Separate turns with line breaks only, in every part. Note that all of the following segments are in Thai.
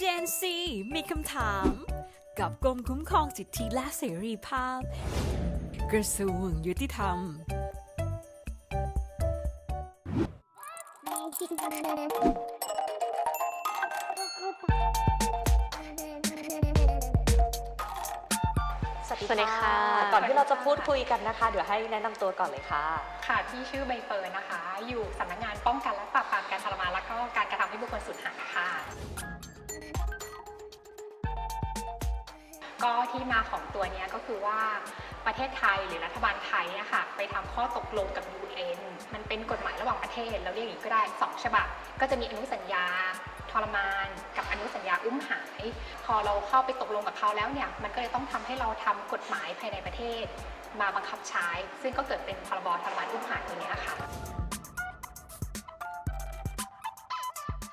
เจนซีมีคำถาม กับกรมคุ้มครองสิทธิและเสรีภาพ กระทรวงยุติธรรม
สวัสดี
สวัสดีค่ะ
ก่อนที่เราจะพูดคุยกันนะคะ เดี๋ยวให้แนะนำตัวก่อนเลยค่ะ
ค่ะที่ชื่อใบเฟิร์นนะคะ อยู่สำนักงานป้องกันและปราบปรามการทรมานและก็การกระทำให้บุคคลสูญหายค่ะ ก็ที่มาของตัวนี้ก็คือว่าประเทศไทยหรือรัฐบาลไทยเนี่ยค่ะไปทำข้อตกลงกับ UN มันเป็นกฎหมายระหว่างประเทศ เราเรียกอย่างนี้ก็ได้ 2 ฉบับ ก็จะมีอนุสัญญาทรมาน กับอนุสัญญาอุ้มหาย พอเราเข้าไปตกลงกับเขาแล้วเนี่ยมันก็เลยต้องทำให้เราทำกฎหมายภายในประเทศ มาบังคับใช้ ซึ่งก็เกิดเป็นพรบทรมานอุ้มหายตัวเนี้ยค่ะ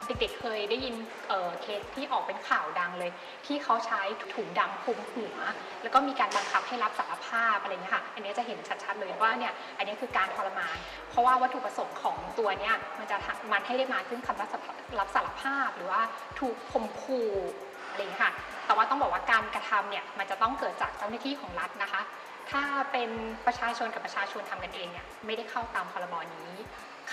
เด็กๆเคยได้ยินเเคสที่ออกเป็นข่าวดังเลย ที่เขาใช้ถุงดำคลุมหัว แล้วก็มีการบังคับให้รับสารภาพอะไรเงี้ยค่ะ อันนี้จะเห็นชัดๆเลยว่าเนี่ยอันนี้คือการทรมาน เพราะว่าวัตถุประสงค์ของตัวเนี้ยมันจะมันให้ได้มาซึ่งคำรับสารับสารภาพหรือว่าถูกข่มขู่อะไรเงี้ยค่ะ แต่ว่าต้องบอกว่าการกระทำเนี่ยมันจะต้องเกิดจากเจ้าหน้าที่ของรัฐนะคะ ถ้าเป็นประชาชนกับประชาชนทำกันเองเนี่ยไม่ได้เข้าตามพรบนี้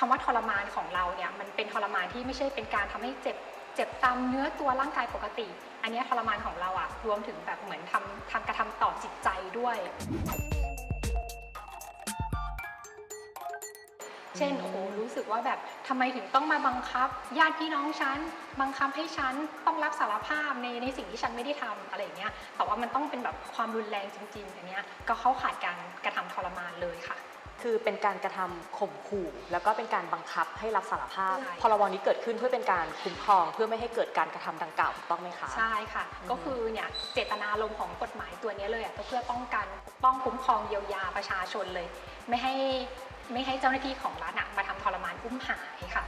คำว่าทรมานของเราเนี่ยมันเป็นทรมานที่ไม่ใช่เป็นการทำให้เจ็บเจ็บตามเนื้อตัวร่างกายปกติ อันนี้ทรมานของเราอะรวมถึงแบบเหมือนทำทำกระทำต่อจิตใจด้วย เช่นโอ้โหรู้สึกว่าแบบทำไมถึงต้องมาบังคับ ญาติพี่น้องฉันบังคับให้ฉันต้องรับสารภาพในในสิ่งที่ฉันไม่ได้ทำอะไรเงี้ยแต่ว่ามันต้องเป็นแบบความรุนแรงจริง ๆ อันเนี้ยก็เข้าข่ายการกระทำทรมานเลยค่ะ
คือเป็นการกระทำข่มขู่ แล้วก็เป็นการบังคับให้รับสารภาพ
ใช่
พรบนี้เกิดขึ้นเพื่อเป็นการคุ้มครองเพื่อไม่ให้เกิดการกระทำดังกล่าวถูกต้องไหมคะ
ใช่ค่ะ
อืม
ก็คือเนี่ยเจตนารมณ์ของกฎหมายตัวเนี้ยเลยอะก็เพื่อป้องกันปกป้องคุ้มครองเยียวยาประชาชนเลย ไม่ให้ไม่ให้เจ้าหน้าที่ของรัฐอะมาทำทรมานอุ้มหายค่ะ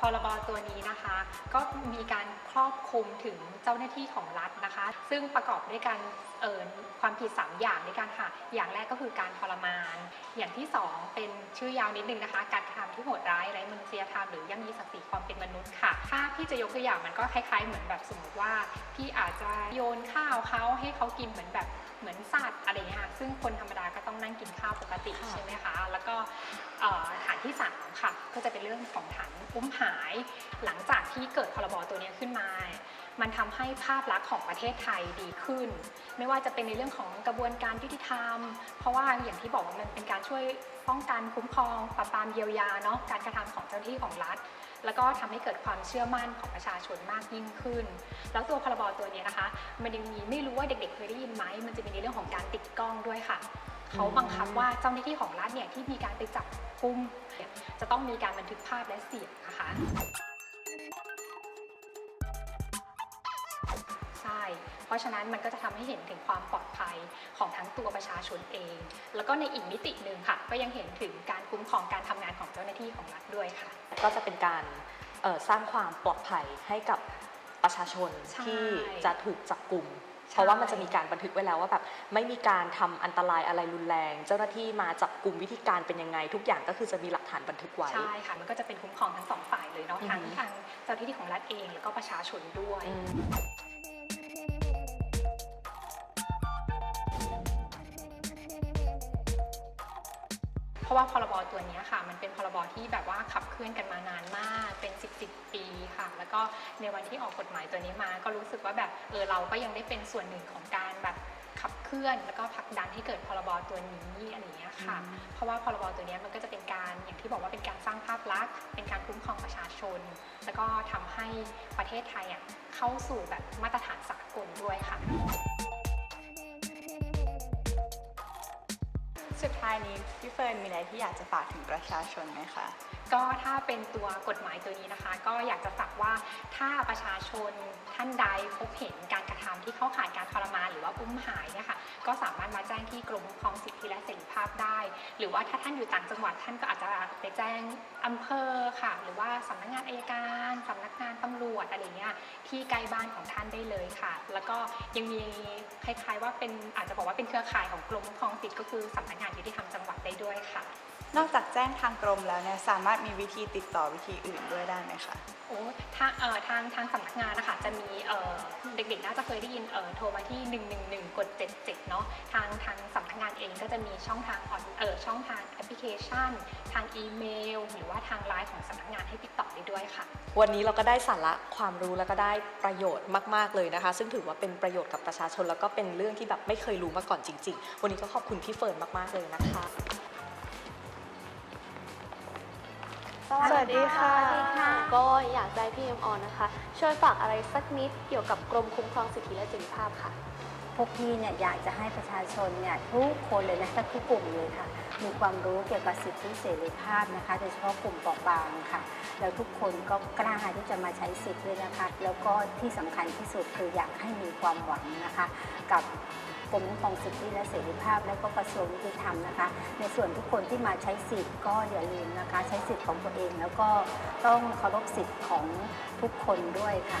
พรบตัวนี้นะคะ ก็มีการครอบคลุมถึงเจ้าหน้าที่ของรัฐนะคะ ซึ่งประกอบด้วยการเอ่อความผิด 3 อย่างด้วยกันค่ะ อย่างแรกก็คือการทรมาน อย่างที่ 2 เป็นชื่อยาวนิดนึงนะคะ การกระทำที่โหดร้ายไร้มนุษยธรรมหรือย่ำยีศักดิ์ศรีความเป็นมนุษย์ค่ะ ถ้าพี่จะยกตัวอย่างมันก็คล้ายๆ เหมือนแบบสมมติว่าพี่อาจจะโยนข้าวเขาให้เขากินเหมือนแบบเหมือนสัตว์อะไรอย่างเงี้ยค่ะ ซึ่งคนธรรมดาก็ต้องนั่งกินข้าวปกติ
ค่ะ
ใช่ไหมคะ แล้วก็เอ่านที่3ค่ะก็จะเป็นเรื่องของฐานอุ้มหาย หลังจากที่เกิดพรบตัวนี้ขึ้นมา มันทำให้ภาพลักษณ์ของประเทศไทยดีขึ้น ไม่ว่าจะเป็นในเรื่องของกระบวนการยุติธรรม เพราะว่าอย่างที่บอกว่ามันเป็นการช่วยป้องกันคุ้มครองปราบปรามเยียวยาเนาะการกระทำของเจ้าหน้าที่ของรัฐแล้วก็ทำให้เกิดความเชื่อมั่นของประชาชนมากยิ่งขึ้น แล้วตัวพรบตัวนี้นะคะ มันยังมีไม่รู้ว่าเด็กๆเคยได้ยินไหม มันจะมีในเรื่องของการติดกล้องด้วยค่ะ เขาบังคับว่าเจ้าหน้าที่ของรัฐเนี่ยที่มีการไปจับ กุมเนี่ยจะต้องมีการบันทึกภาพและเสียงนะคะใช่เพราะฉะนั้นมันก็จะทำให้เห็นถึงความปลอดภัยของทั้งตัวประชาชนเอง แล้วก็ในอีกมิติหนึ่งค่ะ ก็ยังเห็นถึงการคุ้มครองการทำงานของเจ้าหน้าที่ของรัฐด้วยค่ะ
ก็จะเป็นการเอ่อสร้างความปลอดภัยให้กับประชาชน
ใช่
ที่จะถูกจับกลุ่ม
ใช่
เพราะว่ามันจะมีการบันทึกไว้แล้วว่าแบบไม่มีการทำอันตรายอะไรรุนแรง เจ้าหน้าที่มาจับกลุ่มวิธีการเป็นยังไง ทุกอย่างก็คือจะมีหลักฐานบันทึกไว้
ใช่ค่ะ มันก็จะเป็นคุ้มครองทั้งสองฝ่ายเลยเนาะ
อือฮึ
ทั้งทางเจ้าหน้าที่ของรัฐเองแล้วก็ประชาชนด้วย ราะว่าพรบตัวเนี้ยค่ะ มันเป็นพรบที่แบบว่าขับเคลื่อนกันมานานมาก เป็น10 10ปีค่ะ แล้วก็ในวันที่ออกกฎหมายตัวนี้มา ก็รู้สึกว่าแบบเออเราก็ยังได้เป็นส่วนหนึ่งของการแบบขับเคลื่อนแล้วก็ผลักดันให้เกิดพรบตัวนี้อะไรอย่างเงี้ยค่ะ
อืม
เพราะว่าพรบตัวเนี้ยมันก็จะเป็นการอย่างที่บอกว่าเป็นการสร้างภาพลักษณ์ เป็นการคุ้มครองประชาชน แล้วก็ทำให้ประเทศไทยอะเข้าสู่แบบมาตรฐานสากลด้วยค่ะ
สุดท้ายนี้พี่เฟิร์นมีอะไรที่อยากจะฝากถึงประชาชนไหมคะ
ก็ถ้าเป็นตัวกฎหมายตัวนี้นะคะ ก็อยากจะฝากว่าถ้าประชาชนท่านใดพบเห็นการกระทำที่เข้าข่ายการทรมานหรือว่าอุ้มหายเนี่ยค่ะก็สามารถมาแจ้งที่กรมคุ้มครองสิทธิและเสรีภาพได้ หรือว่าถ้าท่านอยู่ต่างจังหวัดท่านก็อาจจะไปแจ้งอำเภอค่ะ หรือว่าสำนักงานอายการสำนักงานตำรวจอะไรเงี้ยที่ใกล้บ้านของท่านได้เลยค่ะ แล้วก็ยังมีคล้ายๆว่าเป็นอาจจะบอกว่าเป็นเครือข่ายของกรมคุ้มครองสิทธิก็คือสำนักงานยุติธรรมจังหวัดได้ด้วยค่ะ
นอกจากแจ้งทางกรมแล้วเนี่ยสามารถมีวิธีติดต่อวิธีอื่นด้วยได้ไหมคะ
โอ้ทางเอ่อทางทางสำนักงานนะคะจะมีเอ่อเด็กๆน่าจะเคยได้ยินเอ่อโทรมาที่ 111 กด 77 เนาะทางทางสำนักงานเองก็จะมีช่องทางออนเอ่อช่องทางแอปพลิเคชัน ทางอีเมลหรือ ว่าทางไลน์ของสำนักงานให้ติดต่อได้ด้วยค่ะ
วันนี้เราก็ได้สาระความรู้แล้วก็ได้ประโยชน์มาก ๆ เลยนะคะ ซึ่งถือว่าเป็นประโยชน์กับประชาชน แล้วก็เป็นเรื่องที่แบบไม่เคยรู้มาก่อนจริง ๆ วันนี้ก็ขอบคุณพี่เฟิร์นมากๆเลยนะคะ
สวัสดีค่ะ
สวัสดีค่ะก็อยากได้พี่เอ็มออนนะคะ ช่วยฝากอะไรสักนิดเกี่ยวกับกรมคุ้มครองสิทธิและเสรีภาพค่ะ
พวกพี่เนี่ยอยากจะให้ประชาชนเนี่ยทุกคนเลยนะทุกกลุ่มเลยค่ะ มีความรู้เกี่ยวกับสิทธิเสรีภาพนะคะ โดยเฉพาะกลุ่มเปราะบางค่ะ แล้วทุกคนก็กล้าที่จะมาใช้สิทธิ์ด้วยนะคะ แล้วก็ที่สำคัญที่สุดคืออยากให้มีความหวังนะคะ กับกรมคุ้มครองสิทธิและเสรีภาพ และก็กระทรวงยุติธรรมนะคะ ในส่วนทุกคนที่มาใช้สิทธิ์ก็อย่าลืมนะคะ ใช้สิทธิ์ของตัวเอง แล้วก็ต้องเคารพสิทธิ์ของทุกคนด้วยค่ะ